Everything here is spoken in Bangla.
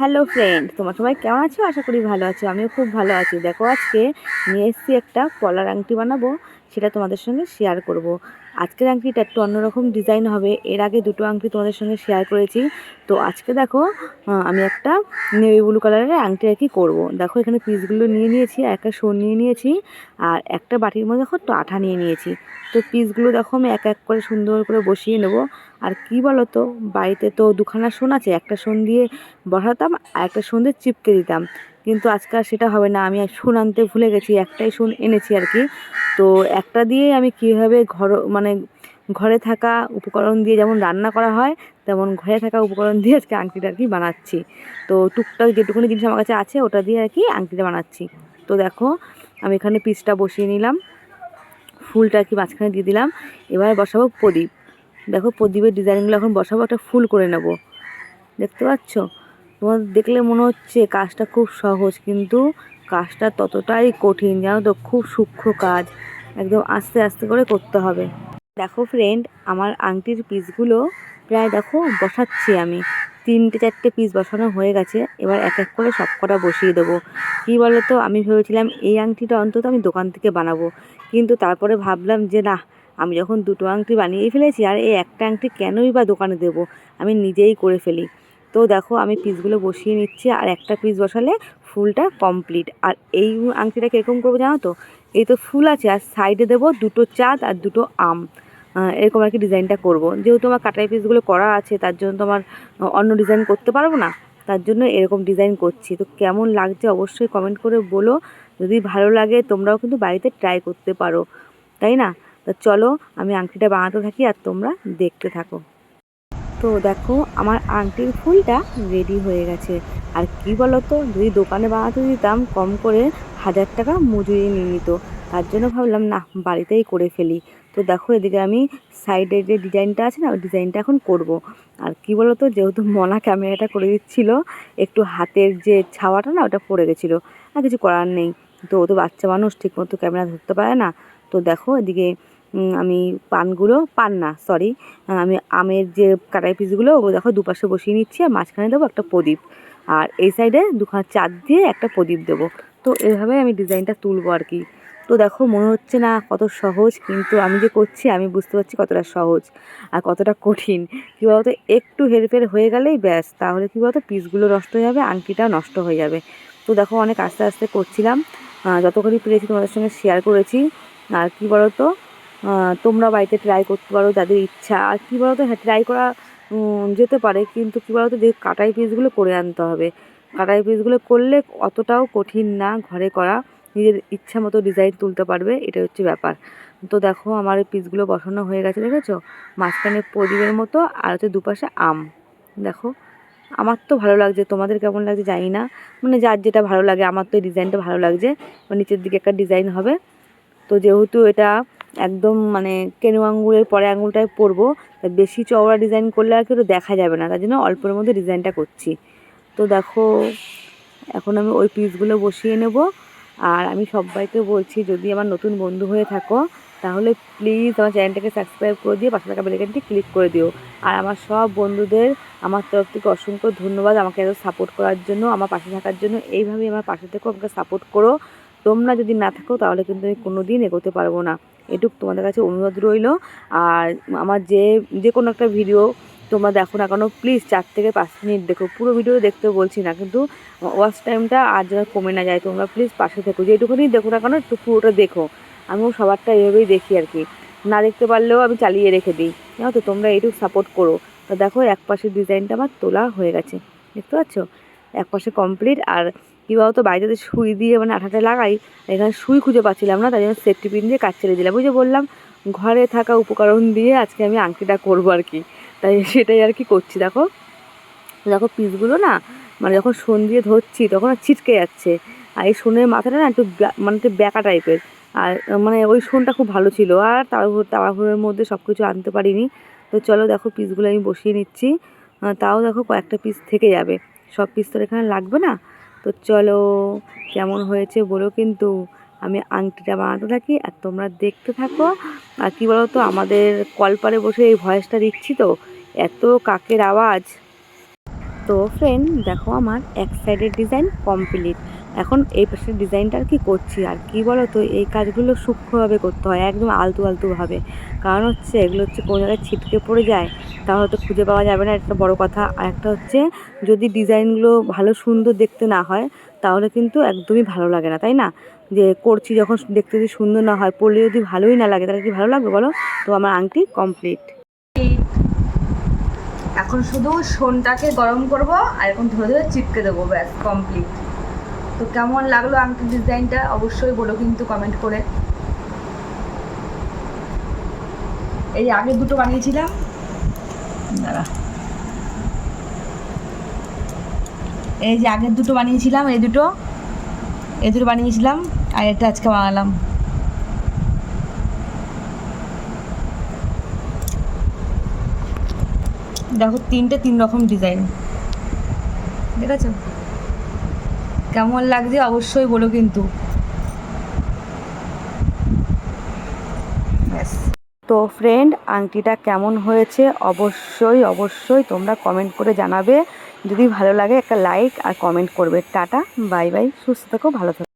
হ্যালো ফ্রেন্ড তোমার সবাই কেমন আছো? আশা করি ভালো আছো। আমিও খুব ভালো আছি। দেখো, আজকে নিয়ে এসেছি একটা পলার আংটি বানাবো। সেটা তোমাদের সঙ্গে শেয়ার করব। আজকের আংটিটা একটু অন্যরকম ডিজাইন হবে। এর আগে দুটো আংটি তোমাদের সঙ্গে শেয়ার করেছি। তো আজকে দেখো আমি একটা নেভি ব্লু কালারের আংটি আর কি করব। দেখো, এখানে পিসগুলো নিয়ে নিয়েছি একটা শোন নিয়ে নিয়েছি, আর একটা বাটির মধ্যে দেখো একটু আঠা নিয়ে নিয়েছি। তো পিসগুলো দেখো আমি এক এক করে সুন্দর করে বসিয়ে নেব। আর কি বলো তো বাড়িতে তো দুখানা শোন আছে, একটা শোন দিয়ে বসাতাম আর একটা শোন দিয়ে চিপকে দিতাম। কিন্তু আজকাল সেটা হবে না, আমি শোন আনতে ভুলে গেছি, একটাই শোন এনেছি আর কি। তো একটা দিয়েই আমি কীভাবে ঘর মানে ঘরে থাকা উপকরণ দিয়ে যেমন রান্না করা হয়, তেমন ঘরে থাকা উপকরণ দিয়ে আজকে আংটিটা আর কি বানাচ্ছি। তো টুকটাক যেটুকুনি জিনিস আমার কাছে আছে, ওটা দিয়ে আর কি আংটিটা বানাচ্ছি। তো দেখো, আমি এখানে পিসটা বসিয়ে নিলাম। ফুলটা কি মাঝখানে দিয়ে দিলাম। এবার বসাবো প্রদীপ। দেখো প্রদীপের ডিজাইনগুলো এখন বসাবো, একটা ফুল করে নেব। দেখতে পাচ্ছ? তোমার দেখলে মনে হচ্ছে কাজটা খুব সহজ, কিন্তু কাজটা ততটাই কঠিন, জানো তো? খুব সূক্ষ্ম কাজ। একদম আস্তে আস্তে করে করতে হবে। দেখো ফ্রেন্ড আমার আংটির পিসগুলো প্রায় দেখো বসাচ্ছি আমি। তিনটে চারটে পিস বসানো হয়ে গেছে, এবার এক এক করে সব কটা বসিয়ে দেবো। কী বলো তো আমি ভেবেছিলাম এই আংটিটা অন্তত আমি দোকান থেকে বানাবো। কিন্তু তারপরে ভাবলাম যে না, আমি যখন দুটো আংটি বানিয়ে ফেলেছি, আর এই একটা আংটি কেনই বা দোকানে দেবো? আমি নিজেই করে ফেলি। তো দেখো, আমি পিসগুলো বসিয়ে নিচ্ছি, আর একটা পিস বসালে ফুলটা কমপ্লিট আর এই আংটিটা কীরকম করব জানো তো? এই তো ফুল আছে, আর সাইডে দেবো দুটো চাঁদ আর দুটো আম। এরকম আর কি ডিজাইনটা করব। যেহেতু আমার কাটাই পিসগুলো করা আছে, তার জন্য তো আমার অন্য ডিজাইন করতে পারব না। তার জন্য এরকম ডিজাইন করছি। তো কেমন লাগছে অবশ্যই কমেন্ট করে বলো। যদি ভালো লাগে, তোমরাও কিন্তু বাড়িতে ট্রাই করতে পারো। তাই না? তা চলো, আমি আংটিটা বানাতে থাকি আর তোমরা দেখতে থাকো। তো দেখো, আমার আংটির ফুলটা রেডি হয়ে গেছে। আর কি বলো তো যদি দোকানে বানাতে দিতাম, কম করে হাজার টাকা মজুরি নিয়ে নিত। তার জন্য ভাবলাম, না, বাড়িতেই করে ফেলি। তো দেখো এদিকে আমি সাইডে যে ডিজাইনটা আছে না, ওই ডিজাইনটা এখন করব। আর কি বলো তো যেহেতু মনা ক্যামেরাটা করে দিচ্ছিল, একটু হাতের যে ছাওয়াটা না, ওটা পড়ে গেছিল। আর কিছু করার নেই। তো ও তো বাচ্চা মানুষ, ঠিকমতো ক্যামেরা ধরতে পারে না। তো দেখো এদিকে আমি পানগুলো, পান না সরি আমি আমের যে কাটাই পিসগুলো ওগুলো দেখো দুপাশে বসিয়ে নিচ্ছি আর মাঝখানে দেবো একটা প্রদীপ। আর এই সাইডে দুখানা চাঁদ দিয়ে একটা প্রদীপ দেবো। তো এভাবে আমি ডিজাইনটা তুলবো আর কি। তো দেখো মনে হচ্ছে না কত সহজ, কিন্তু আমি যে করছি আমি বুঝতে পারছি কতটা সহজ আর কতটা কঠিন। কী বলতো? একটু হেরফের হয়ে গেলেই ব্যাস, তাহলে কী বলতো? পিসগুলো নষ্ট হয়ে যাবে, আংটিটাও নষ্ট হয়ে যাবে। তো দেখো অনেক আস্তে আস্তে করছিলাম। যতখানি পেরেছি তোমাদের সঙ্গে শেয়ার করেছি। আর কী বলতো? তোমরা বাড়িতে ট্রাই করতে পারো যাদের ইচ্ছা। আর কী বলতো? হ্যাঁ ট্রাই করা যেতে পারে, কিন্তু কী বলতো? যে কাটাই পিসগুলো করে আনতে হবে। কাটাই পিসগুলো করলে অতটাও কঠিন না ঘরে করা। নিজের ইচ্ছা মতো ডিজাইন তুলতে পারবে এটা হচ্ছে ব্যাপার। তো দেখো আমার পিসগুলো বসানো হয়ে গেছে, দেখেছ? মাঝখানে প্রদীপের মতো, আর হচ্ছে দুপাশে আম। দেখো, আমার তো ভালো লাগছে, তোমাদের কেমন লাগছে জানি না। মানে যার যেটা ভালো লাগে, আমার তো এই ডিজাইনটা ভালো লাগছে। নিচের দিকে একটা ডিজাইন হবে। তো যেহেতু এটা একদম মানে কেনু আঙুলের পরে আঙুলটায় পরবো বেশি চওড়া ডিজাইন করলে আর কি ওটা দেখা যাবে না, তার জন্য অল্পের মধ্যে ডিজাইনটা করছি। তো দেখো, এখন আমি ওই পিসগুলো বসিয়ে নেব। আর আমি সবাইকে বলছি, যদি আমার নতুন বন্ধু হয়ে থাকো, তাহলে প্লিজ আমার চ্যানেলটাকে সাবস্ক্রাইব করে দিয়ে পাশে থাকা বেলাইকানটি ক্লিক করে দিও। আর আমার সব বন্ধুদের, আমার তরফ থেকে অসংখ্য ধন্যবাদ আমাকে এত সাপোর্ট করার জন্য, আমার পাশে থাকার জন্য। এইভাবেই আমার পাশে থেকেও আমাকে সাপোর্ট করো। তোমরা যদি না থাকো, তাহলে কিন্তু আমি কোনো দিন এগোতে পারব না। এটুক তোমাদের কাছে অনুরোধ রইল। আর আমার যে যে কোনো একটা ভিডিও তোমরা দেখো না কেন প্লিজ চার থেকে পাঁচ মিনিট দেখো, পুরো ভিডিও দেখতে বলছি না, কিন্তু ওয়াচ টাইমটা আর যেন কমে না যায়, তোমরা প্লিজ পাশে থেকো, যেটুকুনি দেখো না কেন একটু পুরোটা দেখো, আমিও সবারটা এইভাবেই দেখি আর কি। না দেখতে পারলেও আমি চালিয়ে রেখে দিই, জানো তো, তোমরা এইটুকু সাপোর্ট করো। তো দেখো এক পাশের ডিজাইনটা আমার তোলা হয়ে গেছে, দেখতে পাচ্ছ? এক পাশে কমপ্লিট আর কী বলতো বাড়িতে সুই দিয়ে মানে আঠাটা লাগাই, এখানে সুই খুঁজে পাচ্ছিলাম না, তাই জন্য সেফটি পিন দিয়ে কাজ ছেড়ে দিলাম। ওই যে বললাম, ঘরে থাকা উপকরণ দিয়ে আজকে আমি আংটিটা করব আর কি। তাই সেটাই আর কি করছি, দেখো। দেখো পিসগুলো না মানে যখন সোন দিয়ে ধরছি, তখন ছিটকে যাচ্ছে। আর এই সোনের মাথাটা না একটু মানে একটু ব্যাকা টাইপের আর মানে ওই সোনটা খুব ভালো ছিল। আর তাড়াহুড়ো, তাড়াহুড়োর মধ্যে সব কিছু আনতে পারিনি। তো চলো দেখো পিসগুলো আমি বসিয়ে নিচ্ছি। তাও দেখো কয়েকটা পিস থেকে যাবে। সব পিস তো এখানে লাগবে না? তো চলো, কেমন হয়েছে বলো কিন্তু। আমি আংটিটা বানাতে থাকি আর তোমরা দেখতে থাকো। আর কী বলো তো আমাদের কলপারে বসে এই ভয়েসটা দিচ্ছি তো, এত কাকের আওয়াজ। তো ফ্রেন্ড দেখো আমার এক সাইডের ডিজাইন কমপ্লিট এখন এই পাশের ডিজাইনটা আর কি করছি, আর কি বলো তো এই কাজগুলো সূক্ষ্মভাবে করতে হয়, একদম আলতু আলতুভাবে কারণ হচ্ছে, এগুলো হচ্ছে কোনো জায়গায় ছিটকে পড়ে যায় তাহলে তো খুঁজে পাওয়া যাবে না একটা বড় কথা। আর একটা হচ্ছে, যদি ডিজাইনগুলো ভালো সুন্দর দেখতে না হয়, তাহলে কিন্তু একদমই ভালো লাগে না, তাই না? যে করছি যখন দেখতে যদি সুন্দর না হয়, পড়লে যদি ভালোই না লাগে, তাহলে কি ভালো লাগবে বলো? তো আমার আংটি কমপ্লিট এখন শুধু সোনটাকে গরম করব, আর এখন ধরে ধরে চিপকে দেবো, ব্যাস কমপ্লিট তো কেমন লাগল আংটির ডিজাইনটা? অবশ্যই বলো কিন্তু কমেন্ট করে। এই আগে দুটো বানিয়েছিলাম। দাঁড়া। এই যে আগের দুটো বানিয়েছিলাম, এই দুটো। এই দুটো বানিয়েছিলাম। আর এটা আজকে বানালাম। দেখো, তিনটে তিন রকম ডিজাইন ঠিক আছে কেমন লাগছে অবশ্যই বলো কিন্তু। তো ফ্রেন্ড আংটিটা কেমন হয়েছে? অবশ্যই অবশ্যই তোমরা কমেন্ট করে জানাবে। যদি ভালো লাগে একটা লাইক আর কমেন্ট করবে। টাটা বাই বাই সুস্থ থেকো, ভালো থেকো।